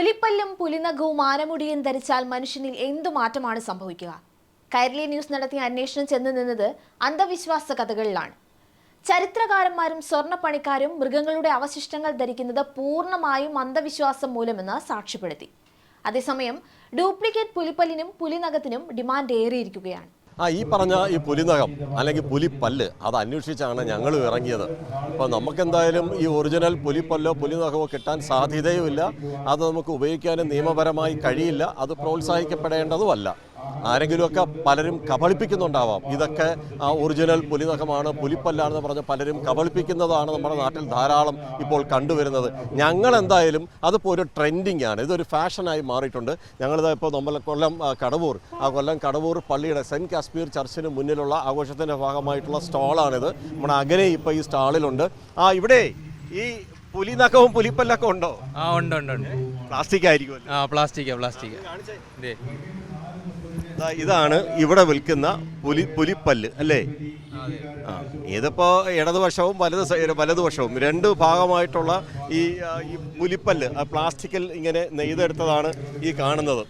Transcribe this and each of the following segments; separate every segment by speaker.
Speaker 1: പുലിപ്പല്ലും പുലിനഖവും ആനമുടിയും ധരിച്ചാൽ മനുഷ്യനിൽ എന്തു മാറ്റമാണ് സംഭവിക്കുക? കൈരളി ന്യൂസ് നടത്തിയ അന്വേഷണം ചെന്ന് നിന്നത് അന്ധവിശ്വാസ കഥകളിലാണ്. ചരിത്രകാരന്മാരും സ്വർണപ്പണിക്കാരും മൃഗങ്ങളുടെ അവശിഷ്ടങ്ങൾ ധരിക്കുന്നത് പൂർണമായും അന്ധവിശ്വാസം മൂലമെന്ന് സാക്ഷ്യപ്പെടുത്തി. അതേസമയം ഡ്യൂപ്ലിക്കേറ്റ് പുലിപ്പല്ലിനും പുലിനഖത്തിനും ഡിമാൻഡ് ഏറിയിരിക്കുകയാണ്.
Speaker 2: ആ ഈ പറഞ്ഞ ഈ പുലിനകം അല്ലെങ്കിൽ പുലിപ്പല്ല് അത് അന്വേഷിച്ചാണ് ഞങ്ങൾ ഇറങ്ങിയത്. അപ്പോൾ നമുക്കെന്തായാലും ഈ ഒറിജിനൽ പുലിപ്പല്ലോ പുലിനഖമോ കിട്ടാൻ സാധ്യതയുമില്ല. അത് നമുക്ക് ഉപയോഗിക്കാനും നിയമപരമായി കഴിയില്ല. അത് പ്രോത്സാഹിക്കപ്പെടേണ്ടതുമല്ല. ആരെങ്കിലുമൊക്കെ പലരും കബളിപ്പിക്കുന്നുണ്ടാവാം. ഇതൊക്കെ ആ ഒറിജിനൽ പുലിനഖമാണ് പുലിപ്പല്ലാണെന്ന് പറഞ്ഞ് പലരും കബളിപ്പിക്കുന്നതാണ് നമ്മുടെ നാട്ടിൽ ധാരാളം ഇപ്പോൾ കണ്ടുവരുന്നത്. ഞങ്ങൾ എന്തായാലും അതിപ്പോൾ ഒരു ട്രെൻഡിങ് ആണ്. ഇതൊരു ഫാഷനായി മാറിയിട്ടുണ്ട്. ഞങ്ങളിത് ഇപ്പോൾ നമ്മൾ കൊല്ലം കടവൂർ ആ കൊല്ലം കടവൂർ പള്ളിയുടെ സെന്റ് കാശ്മീർ ചർച്ചിന് മുന്നിലുള്ള ആഘോഷത്തിന്റെ ഭാഗമായിട്ടുള്ള സ്റ്റാളാണിത്. നമ്മുടെ അകനെ ഇപ്പോൾ ഈ സ്റ്റാളിലുണ്ട്. ആ ഇവിടെ ഈ പുലിനഖവും പുലിപ്പല്ലൊക്കെ ഉണ്ടോ?
Speaker 3: ആ ഉണ്ട് ഉണ്ട് ഉണ്ട്.
Speaker 2: പ്ലാസ്റ്റിക് ആയിരിക്കും
Speaker 3: ആ പ്ലാസ്റ്റിക്കാ പ്ലാസ്റ്റിക്
Speaker 2: ഇതാണ് ഇവിടെ വിൽക്കുന്ന പുലി പുലിപ്പല്ല് അല്ലേ? ആ ഇതിപ്പോ ഇടതുവശവും വലത് വലതുവശവും രണ്ട് ഭാഗമായിട്ടുള്ള ഈ ഈ പുലിപ്പല്ല് പ്ലാസ്റ്റിക്കിൽ ഇങ്ങനെ നെയ്തെടുത്തതാണ് ഈ കാണുന്നത്.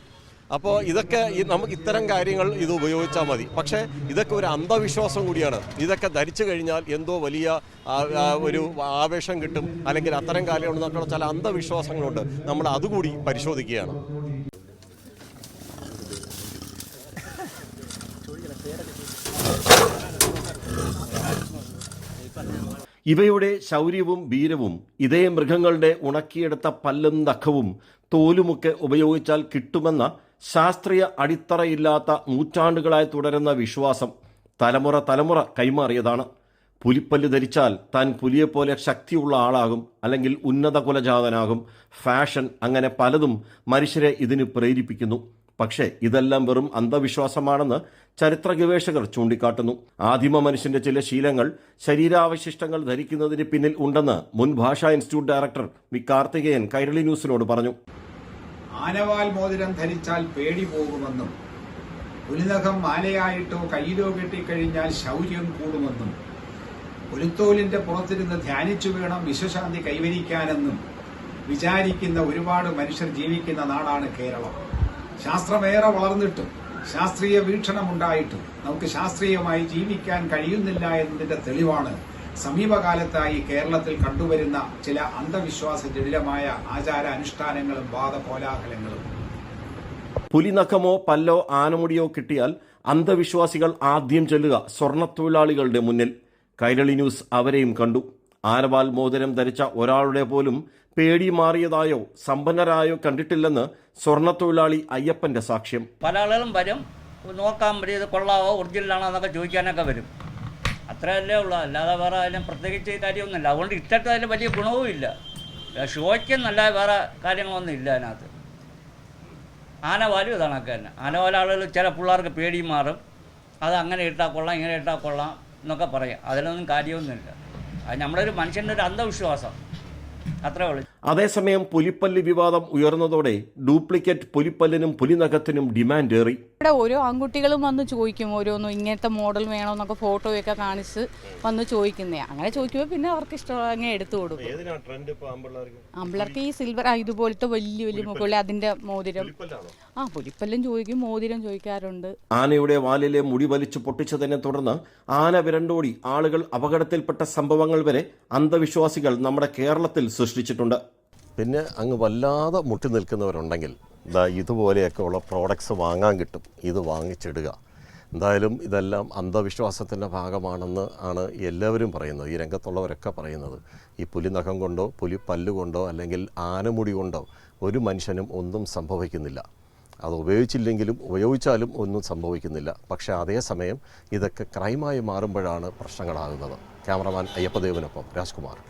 Speaker 2: അപ്പോൾ ഇതൊക്കെ ഈ നമുക്ക് ഇത്തരം കാര്യങ്ങൾ ഇത് ഉപയോഗിച്ചാൽ മതി. പക്ഷേ ഇതൊക്കെ ഒരു അന്ധവിശ്വാസം കൂടിയാണ്. ഇതൊക്കെ ധരിച്ചു കഴിഞ്ഞാൽ എന്തോ വലിയ ഒരു ആവേശം കിട്ടും. അല്ലെങ്കിൽ അത്തരം കാര്യങ്ങളുള്ള ചില അന്ധവിശ്വാസങ്ങളുണ്ട്. നമ്മൾ അതുകൂടി പരിശോധിക്കുകയാണ്. ഇവയുടെ ശൗര്യവും വീരവും ഇതേ മൃഗങ്ങളുടെ ഉണക്കിയെടുത്ത പല്ലും നഖവും തോലുമൊക്കെ ഉപയോഗിച്ചാൽ കിട്ടുമെന്ന ശാസ്ത്രീയ അടിത്തറയില്ലാത്ത നൂറ്റാണ്ടുകളായി തുടരുന്ന വിശ്വാസം തലമുറ തലമുറ കൈമാറിയതാണ്. പുലിപ്പല്ല് ധരിച്ചാൽ താൻ പുലിയെപ്പോലെ ശക്തിയുള്ള ആളാകും അല്ലെങ്കിൽ ഉന്നത കുലജാതനാകും ഫാഷൻ അങ്ങനെ പലതും മനുഷ്യരെ ഇതിന് പ്രേരിപ്പിക്കുന്നു. പക്ഷേ ഇതെല്ലാം വെറും അന്ധവിശ്വാസമാണെന്ന് ചരിത്ര ഗവേഷകർ ചൂണ്ടിക്കാട്ടുന്നു. ആദിമ മനുഷ്യന്റെ ചില ശീലങ്ങൾ ശരീരാവശിഷ്ടങ്ങൾ ധരിക്കുന്നതിന് പിന്നിൽ ഉണ്ടെന്ന് മുൻ ഭാഷാ institute director V Karthikeyan Kairali ന്യൂസിനോട് പറഞ്ഞു.
Speaker 4: ആനവാൽ മോതിരം ധരിച്ചാൽ പേടി പോകുമെന്നും പുലിനഖം മാലയായിട്ടോ കയ്യിലോ കെട്ടിക്കഴിഞ്ഞാൽ ശൗര്യം കൂടുമെന്നും പുലിത്തോലിന്റെ പുറത്തിരുന്ന് ധ്യാനിച്ചു വേണം വിശ്വശാന്തി കൈവരിക്കാനെന്നും വിചാരിക്കുന്ന ഒരുപാട് മനുഷ്യർ ജീവിക്കുന്ന നാടാണ് കേരളം. ശാസ്ത്രമേറെ വളർന്നിട്ടും ശാസ്ത്രീയ വീക്ഷണമുണ്ടായിട്ടും നമുക്ക് ശാസ്ത്രീയമായി ജീവിക്കാൻ കഴിയുന്നില്ല എന്നതിന്റെ തെളിവാണ് സമീപകാലത്തായി കേരളത്തിൽ കണ്ടുവരുന്ന ചില അന്ധവിശ്വാസ ജടിലമായ ആചാര അനുഷ്ഠാനങ്ങളും വാദകോലാഹലങ്ങളും
Speaker 2: പുലിനഖമോ പല്ലോ ആനമുടിയോ കിട്ടിയാൽ അന്ധവിശ്വാസികൾ ആദ്യം ചെല്ലുക സ്വർണത്തൊഴിലാളികളുടെ മുന്നിൽ. കൈരളി ന്യൂസ് അവരെയും കണ്ടു. ആനവാൽ മോതിരം ധരിച്ച ഒരാളുടെ പോലും പേടി മാറിയതായോ സമ്പന്നരായോ കണ്ടിട്ടില്ലെന്ന് സ്വർണത്തൊഴിലാളി അയ്യപ്പന്റെ സാക്ഷ്യം.
Speaker 5: പല ആളുകളും വരും. നോക്കാൻ പറ്റും ഇത് കൊള്ളാവോ? ഒറിജിനലാണോ എന്നൊക്കെ ചോദിക്കാനൊക്കെ വരും. അത്രയല്ലേ ഉള്ളൂ. അല്ലാതെ വേറെ അതിലും പ്രത്യേകിച്ച് കാര്യമൊന്നുമില്ല. അതുകൊണ്ട് ഇട്ടിട്ട് അതിൽ വലിയ ഗുണവും ഇല്ല. ഷോയ്ക്കെന്നല്ല വേറെ കാര്യങ്ങളൊന്നും ഇല്ല അതിനകത്ത്. ആനവാലും ഇതാണൊക്കെ തന്നെ. ആനവാല ആളുകൾ ചില പിള്ളേർക്ക് പേടി മാറും. അത് അങ്ങനെ ഇട്ടാൽ കൊള്ളാം ഇങ്ങനെ ഇട്ടാൽ കൊള്ളാം എന്നൊക്കെ പറയാം. അതിലൊന്നും കാര്യമൊന്നുമില്ല. നമ്മളൊരു മനുഷ്യന്റെ ഒരു അന്ധവിശ്വാസം. അത്രേ ഉള്ളൂ.
Speaker 2: അതേസമയം പുലിപ്പല്ല് വിവാദം ഉയർന്നതോടെ ഡ്യൂപ്ലിക്കേറ്റ് പുലിപ്പല്ലിനും പുലിനഖത്തിനും ഡിമാൻഡ് ഏറി.
Speaker 6: ഇവിടെ ഓരോ ആൺകുട്ടികളും വന്ന് ചോദിക്കും ഓരോന്നും ഇങ്ങനത്തെ മോഡൽ വേണമെന്നൊക്കെ ഫോട്ടോയൊക്കെ കാണിച്ച് വന്ന് ചോദിക്കുന്നേ. അങ്ങനെ ചോദിക്കുമ്പോൾ പിന്നെ അവർക്ക് ഇഷ്ടം അങ്ങനെ എടുത്തു കൊടുക്കും. ആമ്പിളർക്ക് ഈ സിൽവർ ഇതുപോലത്തെ വലിയ വലിയ മുകളിൽ അതിന്റെ മോതിരം. ആ പുലിപ്പല്ലും ചോദിക്കും മോതിരം ചോദിക്കാറുണ്ട്.
Speaker 2: ആനയുടെ വാലിലെ മുടി വലിച്ചു പൊട്ടിച്ചതിനെ തുടർന്ന് ആന വിരണ്ടോടി. ആളുകൾ അപകടത്തിൽപ്പെട്ട സംഭവങ്ങൾ വരെ അന്ധവിശ്വാസികൾ നമ്മുടെ കേരളത്തിൽ സൃഷ്ടിച്ചിട്ടുണ്ട് പിന്നെ അങ്ങ് വല്ലാതെ മുട്ടി നിൽക്കുന്നവരുണ്ടെങ്കിൽ എന്താ ഇതുപോലെയൊക്കെ ഉള്ള പ്രോഡക്ട്സ് വാങ്ങാൻ കിട്ടും. ഇത് വാങ്ങിച്ചിടുക. എന്തായാലും ഇതെല്ലാം അന്ധവിശ്വാസത്തിന്റെ ഭാഗമാണെന്ന് ആണ് എല്ലാവരും പറയുന്നത്. ഈ രംഗത്തുള്ളവരൊക്കെ പറയുന്നത്. ഈ പുലി നഖം കൊണ്ടോ പുലി പല്ലുകൊണ്ടോ അല്ലെങ്കിൽ ആനമുടി കൊണ്ടോ ഒരു മനുഷ്യനും ഒന്നും സംഭവിക്കുന്നില്ല. അത് ഉപയോഗിച്ചില്ലെങ്കിലും ഉപയോഗിച്ചാലും ഒന്നും സംഭവിക്കുന്നില്ല. പക്ഷേ അതേസമയം ഇതൊക്കെ ക്രൈമായി മാറുമ്പോഴാണ് പ്രശ്നങ്ങളാകുന്നത്. ക്യാമറമാൻ അയ്യപ്പദേവനൊപ്പം രാജ്കുമാർ.